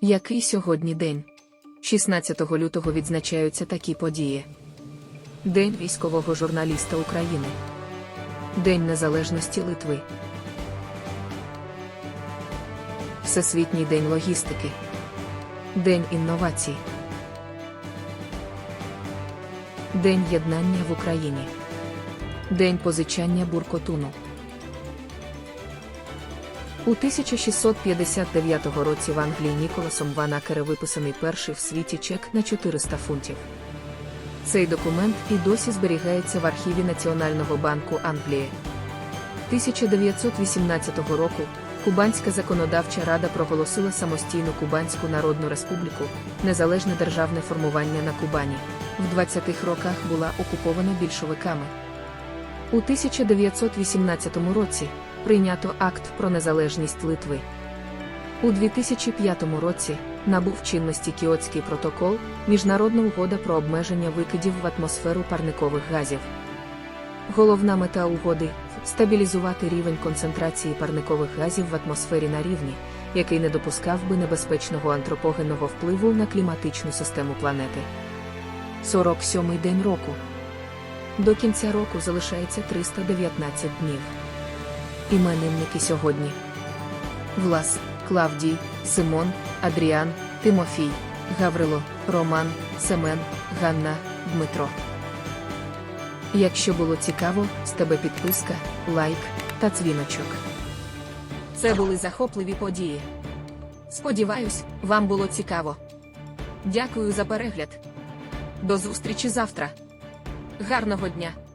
Який сьогодні день? 16 лютого відзначаються такі події: День військового журналіста України, День Незалежності Литви, Всесвітній день логістики, День інновацій, День єднання в Україні, День позичання буркотуну. У 1659 році в Англії Ніколасом Ванакера виписаний перший в світі чек на 400 фунтів. Цей документ і досі зберігається в архіві Національного банку Англії. 1918 року Кубанська законодавча рада проголосила самостійну Кубанську Народну Республіку, незалежне державне формування на Кубані. В 20-х роках була окупована більшовиками. У 1918 році прийнято акт про незалежність Литви. У 2005 році набув чинності Кіотський протокол, міжнародна угода про обмеження викидів в атмосферу парникових газів. Головна мета угоди стабілізувати рівень концентрації парникових газів в атмосфері на рівні, який не допускав би небезпечного антропогенного впливу на кліматичну систему планети. 47-й день року. До кінця року залишається 319 днів. Іменинники сьогодні: Влас, Клавдій, Симон, Адріан, Тимофій, Гаврило, Роман, Семен, Ганна, Дмитро. Якщо було цікаво, з тебе підписка, лайк та дзвіночок. Це були захопливі події. Сподіваюсь, вам було цікаво. Дякую за перегляд. До зустрічі завтра. Гарного дня!